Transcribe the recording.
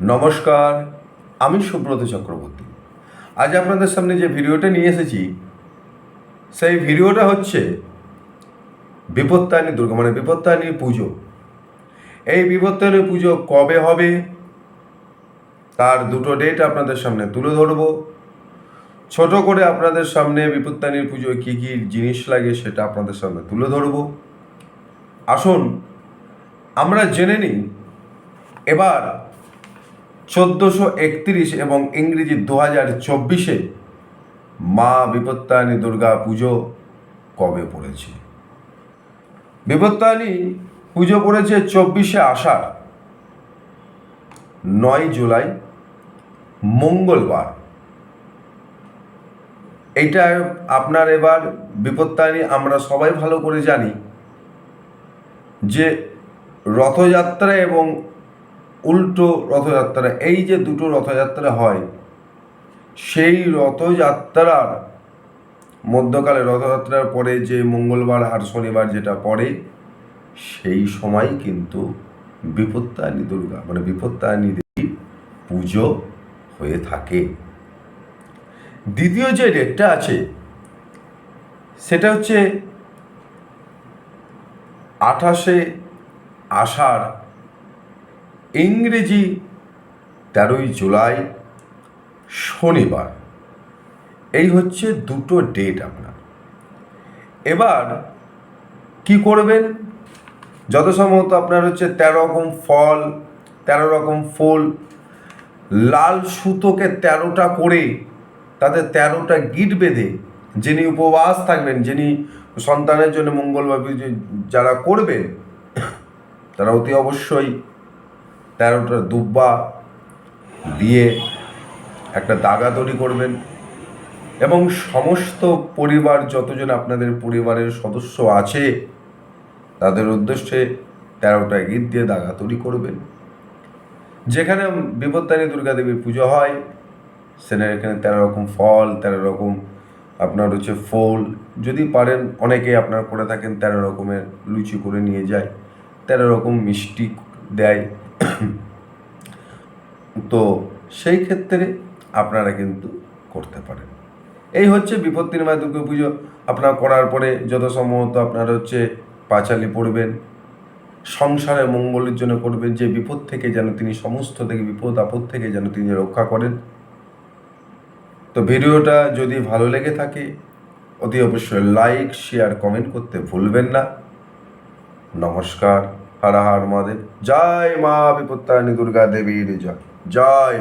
নমস্কার, আমি সুব্রত চক্রবর্তী। আজ আপনাদের সামনে যে ভিডিওটা নিয়ে এসেছি, সেই ভিডিওটা হচ্ছে বিপত্তায়নী দুর্গা মানে বিপত্তায়নী পুজো। এই বিপত্তায়নী পুজো কবে হবে, তার দুটো ডেট আপনাদের সামনে তুলে ধরবো। ছোট করে আপনাদের সামনে বিপত্তায়নীর পুজোয় কী কী জিনিস লাগে সেটা আপনাদের সামনে তুলে ধরবো। আসুন, আমরা জেনে নিই। এবার চোদ্দোশো একত্রিশ এবং ইংরেজি দু হাজার চব্বিশে মা বিপত্তায়নী দুর্গা পুজো কবে পড়েছে? বিপত্তায়নী পুজো পড়েছে চব্বিশে আষাঢ়, নয় জুলাই, মঙ্গলবার। এইটা আপনার এবার বিপত্তায়নী আমরা সবাই ভালো করে জানি যে রথযাত্রা এবং উল্টো রথযাত্রা, এই যে দুটো রথযাত্রা হয়, সেই রথযাত্রার মধ্যকালে, রথযাত্রার পরে যে মঙ্গলবার আর শনিবার যেটা পড়ে, সেই সময় কিন্তু বিপত্তায়নী দুর্গা মানে বিপত্তায়নী দেবী পুজো হয়ে থাকে। দ্বিতীয় যে ডেটটা আছে, সেটা হচ্ছে আঠাশে আষাঢ় ইংরেজি তেরোই জুলাই শনিবার। এই হচ্ছে দুটো ডেট আপনার। এবার কি করবেন? যত সম্ভবত আপনার হচ্ছে তেরো রকম ফল, তেরো রকম ফুল, লাল সুতোকে তেরোটা করে তাতে তেরোটা গিট বেঁধে যিনি উপবাস থাকবেন, যিনি সন্তানের জন্য মঙ্গলবার যারা করবেন, তারা অতি অবশ্যই তেরোটা দুব্বা দিয়ে একটা দাগা তৈরি করবেন এবং সমস্ত পরিবার, যতজন আপনাদের পরিবারের সদস্য আছে, তাদের উদ্দেশ্যে তেরোটা গীত দিয়ে দাগা তৈরি করবেন। যেখানে বিপত্তায়নী দুর্গা দেবীর পুজো হয়, সেখানে এখানে তেরো রকম ফল, তেরো রকম আপনার হচ্ছে ফুল। যদি পারেন, অনেকে আপনার করে থাকেন, তেরো রকমের লুচি করে নিয়ে যায়, তেরো রকম মিষ্টি দেয়। তো সেই ক্ষেত্রে আপনারা কিন্তু করতে পারেন। এই হচ্ছে বিপত্তির মায় দুর্গা পুজো। আপনার করার পরে যত সম্ভবত আপনার হচ্ছে পাঁচালি পড়বেন, সংসারে মঙ্গলের জন্য করবেন, যে বিপদ থেকে যেন তিনি সমস্ত থেকে বিপদ, আপদ থেকে যেন তিনি রক্ষা করেন। তো ভিডিওটা যদি ভালো লেগে থাকে, অতি অবশ্যই লাইক শেয়ার কমেন্ট করতে ভুলবেন না। নমস্কার। হর হর মহাদেব। জয় মা বিপত্তায়নী দুর্গা দেবীর জয় জয়